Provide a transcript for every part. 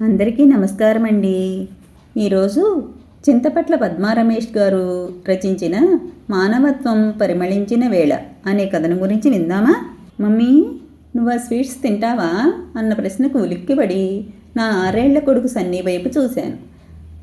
అందరికీ నమస్కారం అండి ఈరోజు చింతపట్ల పద్మారమేష్ గారు రచించిన మానవత్వం పరిమళించిన వేళ అనే కథను గురించి విందామా? మమ్మీ నువ్వు ఆ స్వీట్స్ తింటావా? అన్న ప్రశ్నకు ఉలిక్కిపడి నా ఆరేళ్ళ కొడుకు సన్నీ వైపు చూశాను.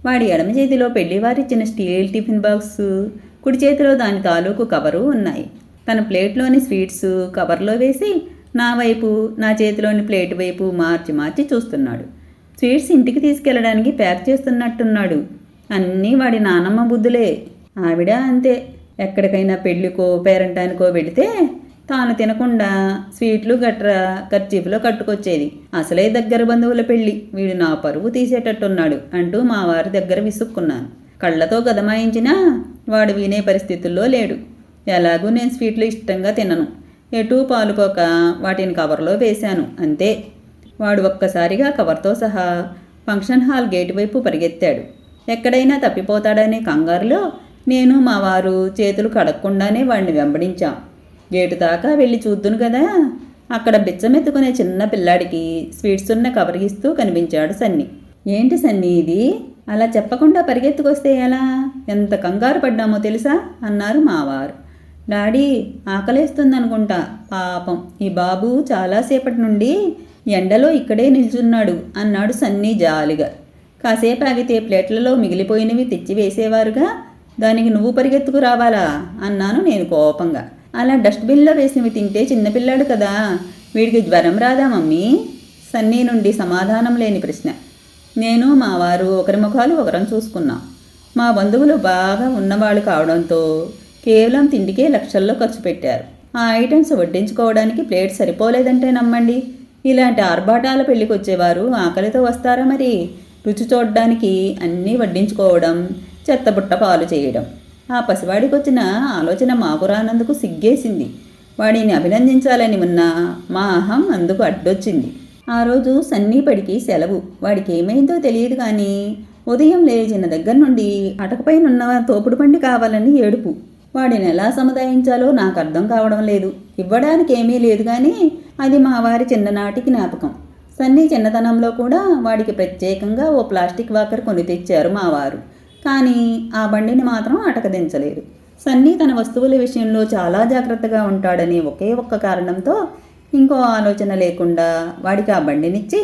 వాడి ఎడమ చేతిలో పెళ్ళివారిచ్చిన స్టీల్ టిఫిన్ బాక్స్ కుడి చేతిలో దాని తాలూకు కవరు ఉన్నాయి. తన ప్లేట్లోని స్వీట్స్ కవర్లో వేసి నా వైపు నా చేతిలోని ప్లేట్ వైపు మార్చి మార్చి చూస్తున్నాడు. స్వీట్స్ ఇంటికి తీసుకెళ్ళడానికి ప్యాక్ చేస్తున్నట్టున్నాడు. అన్నీ వాడి నానమ్మ బుద్ధులే. ఆవిడ అంతే. ఎక్కడికైనా పెళ్ళికో పేరంటానికో వెళితే తాను తినకుండా స్వీట్లు గట్రా ఖర్చీఫ్లో కట్టుకొచ్చేది. అసలే దగ్గర బంధువుల పెళ్ళి. వీడు నా పరువు తీసేటట్టున్నాడు అంటూ మా వారి దగ్గర విసుక్కున్నాను. కళ్ళతో గదమాయించినా వాడు వినే పరిస్థితుల్లో లేడు. ఎలాగూ నేను స్వీట్లు ఇష్టంగా తినను. ఎటూ పాలుపోక వాటిని కవర్లో వేశాను. అంతే. వాడు ఒక్కసారిగా కవర్తో సహా ఫంక్షన్ హాల్ గేటు వైపు పరిగెత్తాడు. ఎక్కడైనా తప్పిపోతాడనే కంగారులో నేను మా వారు చేతులు కడక్కుండానే వాడిని వెంబడించాం. గేటు దాకా వెళ్ళి చూద్దును కదా? అక్కడ బిచ్చమెత్తుకునే చిన్న పిల్లాడికి స్వీట్స్ ఉన్న కవర్ కనిపించాడు సన్ని. ఏంటి సన్ని ఇది? అలా చెప్పకుండా పరిగెత్తుకొస్తే ఎలా? ఎంత కంగారు పడ్డామో తెలుసా? అన్నారు మావారు డాడీ ఆకలేస్తుందనుకుంటా. పాపం. ఈ బాబు చాలాసేపటి నుండి ఎండలో ఇక్కడే నిల్చున్నాడు అన్నాడు సన్నీ జాలిగా. కాసేపు ఆగితే ప్లేట్లలో మిగిలిపోయినవి తెచ్చి వేసేవారుగా దానికి నువ్వు పరిగెత్తుకు రావాలా? అన్నాను నేను కోపంగా. అలా డస్ట్బిన్లో వేసినవి తింటే చిన్నపిల్లాడు కదా. వీడికి జ్వరం రాదా మమ్మీ? సన్నీ నుండి సమాధానం లేని ప్రశ్న. నేను మా వారు ఒకరి ముఖాలు ఒకరం చూసుకున్నాం. మా బంధువులు బాగా ఉన్నవాళ్ళు కావడంతో కేవలం తిండికే లక్షల్లో ఖర్చు పెట్టారు. ఆ ఐటమ్స్ వడ్డించుకోవడానికి ప్లేట్ సరిపోలేదంటే నమ్మండి. ఇలాంటి ఆర్భాటాల పెళ్ళికి వచ్చేవారు ఆకలితో వస్తారా మరి? రుచి చూడడానికి అన్నీ వడ్డించుకోవడం చెత్తబుట్ట పాలు చేయడం. ఆ పసివాడికి వచ్చిన ఆలోచన మాకు రానందుకు సిగ్గేసింది. వాడిని అభినందించాలని ఉన్నా మా అహం అందుకు అడ్డొచ్చింది. ఆ రోజు సన్నీపడికి సెలవు. వాడికి ఏమైందో తెలియదు కానీ ఉదయం లేచిన దగ్గర నుండి అటకపైనున్న తోపుడు బండి కావాలని ఏడుపు. వాడిని ఎలా సముదాయించాలో నాకు అర్థం కావడం లేదు. ఇవ్వడానికి ఏమీ లేదు కానీ అది మా వారి చిన్ననాటి జ్ఞాపకం. సన్నీ చిన్నతనంలో కూడా వాడికి ప్రత్యేకంగా ఓ ప్లాస్టిక్ వాకర్ కొని తెచ్చారు మా వారు. కానీ ఆ బండిని మాత్రం అటకదించలేదు సన్నీ తన వస్తువుల విషయంలో చాలా జాగ్రత్తగా ఉంటాడనే ఒకే ఒక్క కారణంతో ఇంకో ఆలోచన లేకుండా వాడికి ఆ బండినిచ్చి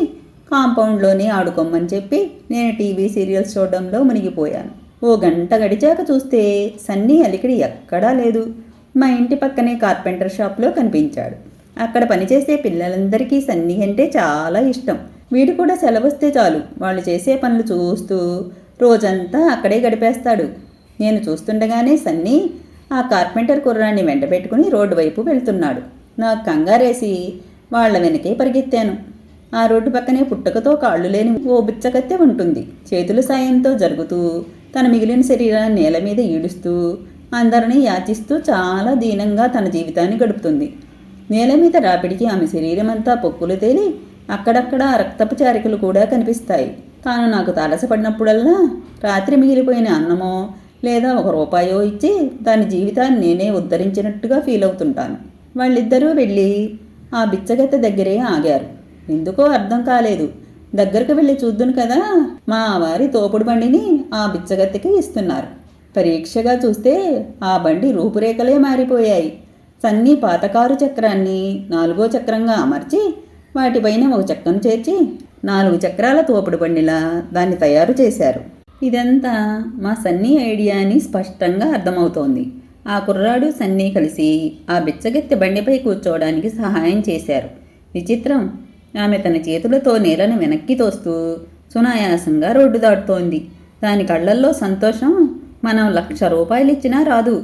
కాంపౌండ్లోనే ఆడుకోమని చెప్పి నేను టీవీ సీరియల్స్ చూడడంలో మునిగిపోయాను. ఓ గంట గడిచాక చూస్తే సన్నీ అలికిడి ఎక్కడా లేదు. మా ఇంటి పక్కనే కార్పెంటర్ షాప్లో కనిపించాడు. అక్కడ పనిచేసే పిల్లలందరికీ సన్నీ అంటే చాలా ఇష్టం. వీడు కూడా సెలవుస్తే చాలు. వాళ్ళు చేసే పనులు చూస్తూ రోజంతా అక్కడే గడిపేస్తాడు. నేను చూస్తుండగానే సన్నీ ఆ కార్పెంటర్ కుర్రాన్ని వెంట పెట్టుకుని రోడ్డు వైపు వెళ్తున్నాడు. నాకు కంగారేసి వాళ్ళ వెనకే పరిగెత్తాను. ఆ రోడ్డు పక్కనే పుట్టకతో కాళ్ళు లేని ఓ బిచ్చకత్తె ఉంటుంది. చేతుల సాయంతో జరుగుతూ తన మిగిలిన శరీరాన్ని నేల మీద ఈడుస్తూ అందరినీ యాచిస్తూ చాలా దీనంగా తన జీవితాన్ని గడుపుతుంది. నేల మీద రాపిడికి ఆమె శరీరం అంతా పొక్కులు తేలి అక్కడక్కడ రక్తపు చారికలు కూడా కనిపిస్తాయి. తాను నాకు తారసపడినప్పుడల్లా రాత్రి మిగిలిపోయిన అన్నమో లేదా ఒక రూపాయో ఇచ్చి దాని జీవితాన్ని నేనే ఉద్ధరించినట్టుగా ఫీల్ అవుతుంటాను. వాళ్ళిద్దరూ వెళ్ళి ఆ బిచ్చగత్త దగ్గరే ఆగారు. ఎందుకో అర్థం కాలేదు. దగ్గరకు వెళ్ళి చూద్దును కదా. మా వారి తోపుడు బండిని ఆ బిచ్చగత్తెకి ఇస్తున్నారు. పరీక్షగా చూస్తే ఆ బండి రూపురేఖలే మారిపోయాయి. సన్నీ పాతకారు చక్రాన్ని నాలుగో చక్రంగా అమర్చి వాటిపైన ఒక చక్రం చేర్చి నాలుగు చక్రాల తోపుడు బండిలా దాన్ని తయారు చేశారు. ఇదంతా మా సన్నీ ఐడియా అని స్పష్టంగా అర్థమవుతోంది. ఆ కుర్రాడు సన్నీ కలిసి ఆ బిచ్చగెత్తె బండిపై కూర్చోవడానికి సహాయం చేశారు. విచిత్రం! ఆమె తన చేతులతో నేలను వెనక్కి తోస్తూ సునాయాసంగా రోడ్డు దాటుతోంది. దాని కళ్ళల్లో సంతోషం మనం లక్ష రూపాయలు ఇచ్చినా రాదు.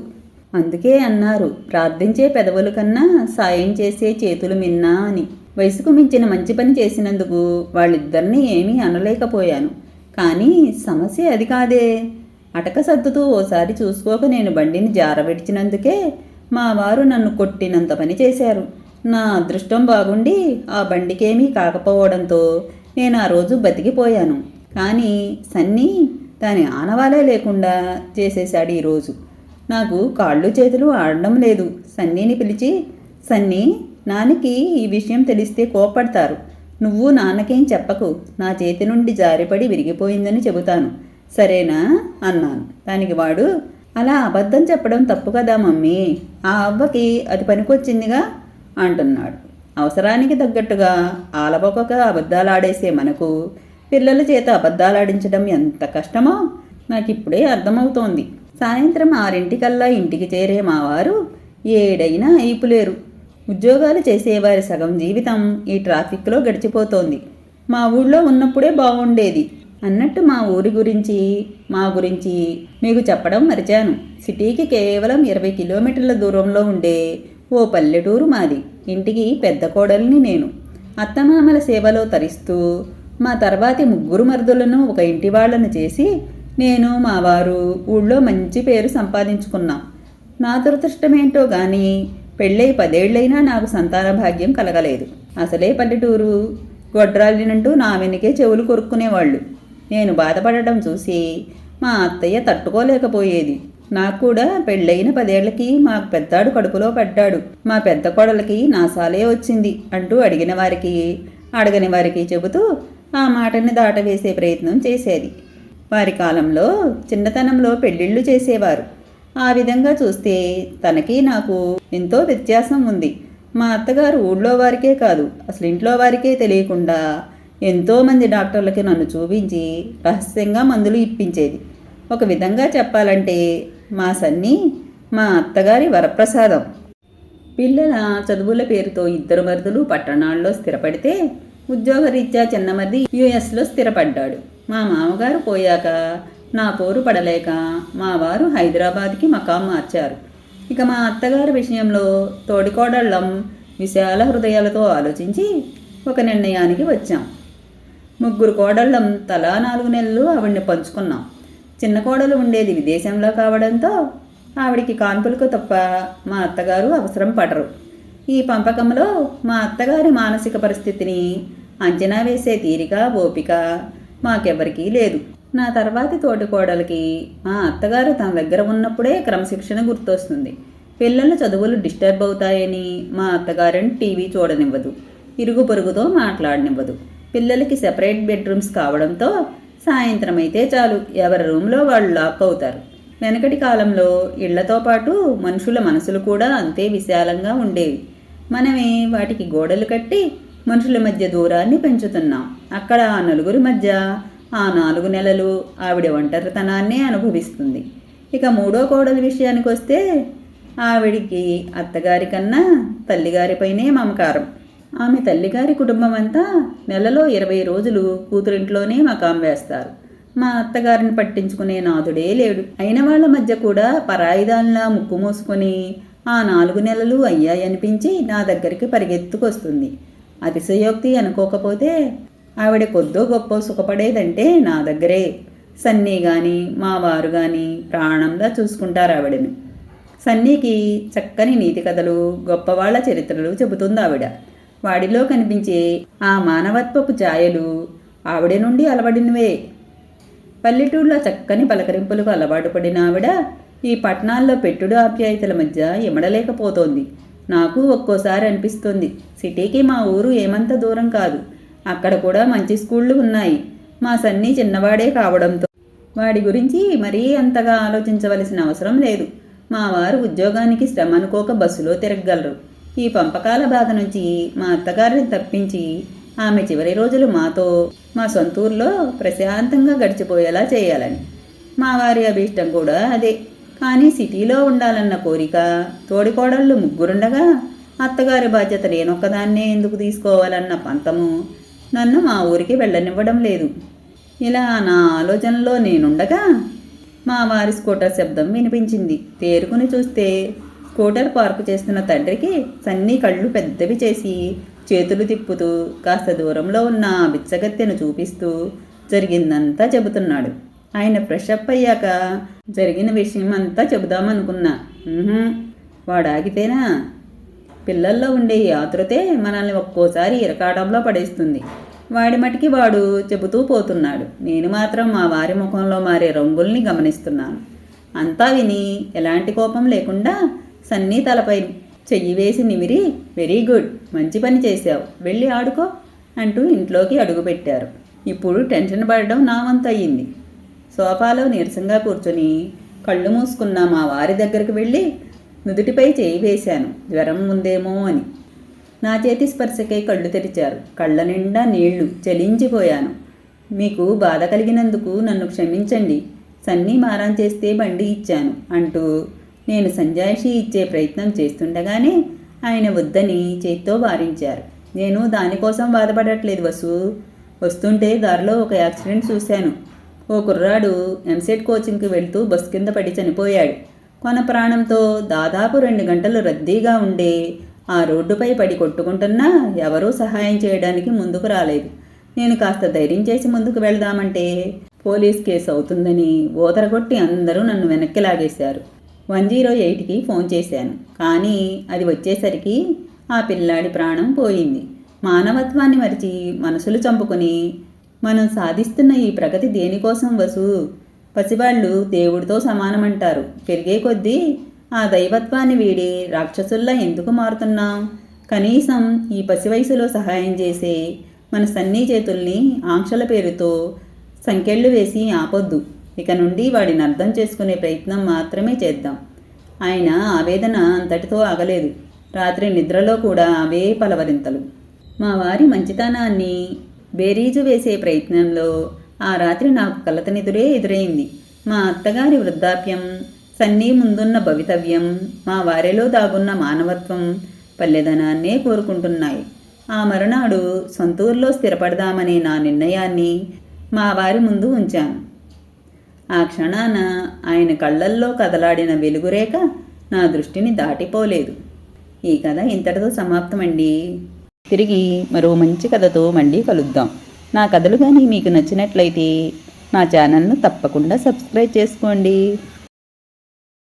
అందుకే అన్నారు ప్రార్థించే పెదవుల కన్నా సాయం చేసే చేతులు మిన్నా అని. వయసుకు మించిన మంచి పని చేసినందుకు వాళ్ళిద్దరినీ ఏమీ అనలేకపోయాను. కానీ సమస్య అది కాదే. అటక సర్దుతూ ఓసారి చూసుకోక నేను బండిని జారబెడిచినందుకే మా వారు నన్ను కొట్టినంత పని చేశారు. నా అదృష్టం బాగుండి ఆ బండికేమీ కాకపోవడంతో నేను ఆ రోజు బతికిపోయాను. కానీ సన్నీ దాని ఆనవాలే లేకుండా చేసేశాడు ఈరోజు నాకు కాళ్ళు చేతులు ఆడడం లేదు. సన్నీని పిలిచి సన్నీ నాన్నకి ఈ విషయం తెలిస్తే కోపడతారు నువ్వు నాన్నకేం చెప్పకు. నా చేతి నుండి జారిపడి విరిగిపోయిందని చెబుతాను. సరేనా అన్నాను. దానికి వాడు అలా అబద్ధం చెప్పడం తప్పు కదా మమ్మీ. ఆ అవ్వకి అది పనికొచ్చిందిగా? అంటున్నాడు. అవసరానికి తగ్గట్టుగా ఆలబొకక అబద్ధాలాడేసే మనకు పిల్లల చేత అబద్ధాలాడించడం ఎంత కష్టమో నాకు ఇప్పుడే అర్థమవుతోంది. సాయంత్రం ఆరింటికల్లా ఇంటికి చేరే మావారు ఏడైనా అయిపులేరు ఉద్యోగాలు చేసేవారి సగం జీవితం ఈ ట్రాఫిక్లో గడిచిపోతోంది. మా ఊళ్ళో ఉన్నప్పుడే బాగుండేది అన్నట్టు మా ఊరి గురించి మా గురించి మీకు చెప్పడం మరిచాను. సిటీకి కేవలం ఇరవై కిలోమీటర్ల దూరంలో ఉండే ఓ పల్లెటూరు మాది. ఇంటికి పెద్ద కోడల్ని నేను. అత్తమామల సేవలో తరిస్తూ మా తర్వాతి ముగ్గురు మరుదులను ఒక ఇంటి వాళ్ళను చేసి నేను మా వారు ఊళ్ళో మంచి పేరు సంపాదించుకున్నాం. నా దురదృష్టమేంటో గాని పెళ్ళై పదేళ్ళైనా నాకు సంతాన భాగ్యం కలగలేదు. అసలే పల్లెటూరు గొడ్రాలినంటూ నా వెనుకే చెవులు కొరుక్కునేవాళ్ళు. నేను బాధపడటం చూసి మా అత్తయ్య తట్టుకోలేకపోయేది. నాకు కూడా పెళ్ళైన పదేళ్ళకి మా పెద్దాడు కడుపులో పడ్డాడు. మా పెద్ద కోడలకి నాసాలే వచ్చింది అంటూ అడిగిన వారికి అడగని వారికి చెబుతూ ఆ మాటని దాటవేసే ప్రయత్నం చేసేది. వారి కాలంలో చిన్నతనంలో పెళ్ళిళ్ళు చేసేవారు. ఆ విధంగా చూస్తే తనకి నాకు ఎంతో వ్యత్యాసం ఉంది. మా అత్తగారు ఊళ్ళో వారికే కాదు అసలు ఇంట్లో వారికే తెలియకుండా ఎంతోమంది డాక్టర్లకి నన్ను చూపించి రహస్యంగా మందులు ఇప్పించేది. ఒక విధంగా చెప్పాలంటే మా సన్ని మా అత్తగారి వరప్రసాదం. పిల్లల చదువుల పేరుతో ఇద్దరు మరుదులు పట్టణాల్లో స్థిరపడితే ఉద్యోగరీత్యా చిన్నమరిది యుఎస్లో స్థిరపడ్డాడు. మా మామగారు పోయాక నా పోరు పడలేక మా వారు హైదరాబాద్కి మకాం మార్చారు. ఇక మా అత్తగారి విషయంలో తోడికోడళ్ళం విశాల హృదయాలతో ఆలోచించి ఒక నిర్ణయానికి వచ్చాం. ముగ్గురు కోడళ్ళం తలా నాలుగు నెలలు ఆవిడ్ని పంచుకున్నాం. చిన్న కోడలు ఉండేది విదేశంలో కావడంతో ఆవిడికి కాన్పులకు తప్ప మా అత్తగారు అవసరం పడరు. ఈ పంపకంలో మా అత్తగారి మానసిక పరిస్థితిని అంచనా వేసే తీరిక ఓపిక మాకెవ్వరికీ లేదు. నా తర్వాతి తోటికోడలికి మా అత్తగారు తన దగ్గర ఉన్నప్పుడే క్రమశిక్షణ గుర్తొస్తుంది. పిల్లల చదువులు డిస్టర్బ్ అవుతాయని మా అత్తగారిని టీవీ చూడనివ్వదు ఇరుగు పొరుగుతో మాట్లాడనివ్వదు. పిల్లలకి సెపరేట్ బెడ్రూమ్స్ కావడంతో సాయంత్రం అయితే చాలు. ఎవరి రూమ్లో వాళ్ళు లాక్ అవుతారు. వెనకటి కాలంలో ఇళ్ళతో పాటు మనుషుల మనసులు కూడా అంతే విశాలంగా ఉండేవి. మనమే వాటికి గోడలు కట్టి మనుషుల మధ్య దూరాన్ని పెంచుతున్నాం. అక్కడ ఆ నలుగురి మధ్య ఆ నాలుగు నెలలు ఆవిడ ఒంటరితనాన్నే అనుభవిస్తుంది. ఇక మూడో కోడలి విషయానికి వస్తే ఆవిడికి అత్తగారి కన్నా తల్లిగారిపైనే మమకారం. ఆమె తల్లిగారి కుటుంబం అంతా నెలలో ఇరవై రోజులు కూతురింట్లోనే మకాం వేస్తారు. మా అత్తగారిని పట్టించుకునే నాథుడే లేడు. అయిన వాళ్ళ మధ్య కూడా పరాయిదాల్లా ముక్కు మూసుకొని ఆ నాలుగు నెలలు అయ్యాయనిపించి నా దగ్గరికి పరిగెత్తుకొస్తుంది. అతిశయోక్తి అనుకోకపోతే ఆవిడ కొద్దో గొప్ప సుఖపడేదంటే నా దగ్గరే. సన్నీ కానీ మా వారు కానీ ప్రాణంగా చూసుకుంటారు ఆవిడని. సన్నీకి చక్కని నీతి కథలు గొప్పవాళ్ళ చరిత్రలు చెబుతుంది ఆవిడ. వాడిలో కనిపించే ఆ మానవత్వపు ఛాయలు ఆవిడ నుండి అలవడినవే. పల్లెటూళ్ళ చక్కని పలకరింపులకు అలవాటు పడిన ఆవిడ ఈ పట్టణాల్లో పెట్టుడు ఆప్యాయతల మధ్య ఇమడలేకపోతోంది నాకు ఒక్కోసారి అనిపిస్తుంది సిటీకి మా ఊరు ఏమంత దూరం కాదు. అక్కడ కూడా మంచి స్కూళ్ళు ఉన్నాయి. మా సన్నీ చిన్నవాడే కావడంతో వాడి గురించి మరీ అంతగా ఆలోచించవలసిన అవసరం లేదు. మా వారు ఉద్యోగానికి శ్రమ అనుకోక బస్సులో తిరగగలరు. ఈ పంపకాల బాధ నుంచి మా అత్తగారిని తప్పించి ఆమె చివరి రోజులు మాతో మా సొంతూరులో ప్రశాంతంగా గడిచిపోయేలా చేయాలని. మా వారి అభీష్టం కూడా అదే. కానీ సిటీలో ఉండాలన్న కోరిక తోడికోడళ్ళు ముగ్గురుండగా అత్తగారి బాధ్యత నేనొక్కదాన్నే ఎందుకు తీసుకోవాలన్న పంతము నన్ను మా ఊరికి వెళ్ళనివ్వడం లేదు. ఇలా నా ఆలోచనలో నేనుండగా మా వారి స్కూటర్ శబ్దం వినిపించింది. తేరుకుని చూస్తే స్కూటర్ పార్కు చేస్తున్న తండ్రికి సన్నీ కళ్ళు పెద్దవి చేసి చేతులు తిప్పుతూ కాస్త దూరంలో ఉన్న బిచ్చగత్తెను చూపిస్తూ జరిగిందంతా చెబుతున్నాడు. ఆయన ఫ్రెష్ అప్ అయ్యాక జరిగిన విషయం అంతా చెబుదామనుకున్నా వాడాగితేనా? వాడు ఆగితేనా పిల్లల్లో ఉండే ఈ ఆతృతే మనల్ని ఒక్కోసారి ఇరకాటంలో పడేస్తుంది. వాడి మటికి వాడు చెబుతూ పోతున్నాడు. నేను మాత్రం మా వారి ముఖంలో మారే రంగుల్ని గమనిస్తున్నాను. అంతా విని ఎలాంటి కోపం లేకుండా సన్నీ తలపై చెయ్యి వేసి నిమిరి వెరీ గుడ్ మంచి పని చేశావు వెళ్ళి ఆడుకో అంటూ ఇంట్లోకి అడుగుపెట్టారు. ఇప్పుడు టెన్షన్ పడడం నా వంతయింది సోఫాలో నీరసంగా కూర్చొని కళ్ళు మూసుకున్న మా వారి దగ్గరికి వెళ్ళి నుదుటిపై చేయి వేశాను. జ్వరం ఉందేమో అని. నా చేతి స్పర్శకై కళ్ళు తెరిచారు. కళ్ళ నిండా నీళ్ళు చలించిపోయాను. మీకు బాధ కలిగినందుకు నన్ను క్షమించండి. సన్నీ మారం చేస్తే బండి ఇచ్చాను అంటూ నేను సంజాయిషి ఇచ్చే ప్రయత్నం చేస్తుండగానే ఆయన వద్దని చేత్తో వారించారు. నేను దానికోసం బాధపడట్లేదు వసు. వస్తుంటే దారిలో ఒక యాక్సిడెంట్ చూశాను. ఓ కుర్రాడు ఎంసెట్ కోచింగ్కి వెళ్తూ బస్ కింద పడి చనిపోయాడు. కొన ప్రాణంతో దాదాపు రెండు గంటలు రద్దీగా ఉండే ఆ రోడ్డుపై పడి కొట్టుకుంటున్నా ఎవరూ సహాయం చేయడానికి ముందుకు రాలేదు. నేను కాస్త ధైర్యం చేసి ముందుకు వెళదామంటే పోలీస్ కేసు అవుతుందని ఓదరగొట్టి అందరూ నన్ను వెనక్కి లాగేశారు. వన్ జీరో ఎయిట్కి ఫోన్ చేశాను. కానీ అది వచ్చేసరికి ఆ పిల్లాడి ప్రాణం పోయింది. మానవత్వాన్ని మరిచి మనసులు చంపుకొని మనం సాధిస్తున్న ఈ ప్రగతి దేనికోసం వసు? పసివాళ్ళు దేవుడితో సమానమంటారు. పెరిగే కొద్దీ ఆ దైవత్వాన్ని వీడి రాక్షసుల్లా ఎందుకు మారుతున్నాం? కనీసం ఈ పసి వయసులో సహాయం చేసే మన సన్నీ చేతుల్ని ఆంక్షల పేరుతో సంకెళ్ళు వేసి ఆపొద్దు. ఇక నుండి వాడిని అర్థం చేసుకునే ప్రయత్నం మాత్రమే చేద్దాం. ఆయన ఆవేదన అంతటితో ఆగలేదు. రాత్రి నిద్రలో కూడా అవే పలవరింతలు. మా వారి మంచితనాన్ని బేరీజు వేసే ప్రయత్నంలో ఆ రాత్రి నాకు కలతనిదురే ఎదురైంది. మా అత్తగారి వృద్ధాప్యం సన్నీ ముందున్న భవితవ్యం మా వారిలో దాగున్న మానవత్వం పల్లెదనాన్నే కోరుకుంటున్నాయి. ఆ మరునాడు సొంతూరులో స్థిరపడదామనే నా నిర్ణయాన్ని మా వారి ముందు ఉంచాను. ఆ క్షణాన ఆయన కళ్ళల్లో కదలాడిన వెలుగురేఖ నా దృష్టిని దాటిపోలేదు. ఈ కథ ఇంతటితో సమాప్తమండి. తిరిగి మరో మంచి కథతో మళ్ళీ కలుద్దాం. నా కథలు కానీ మీకు నచ్చినట్లయితే నా ఛానల్ను తప్పకుండా సబ్స్క్రైబ్ చేసుకోండి.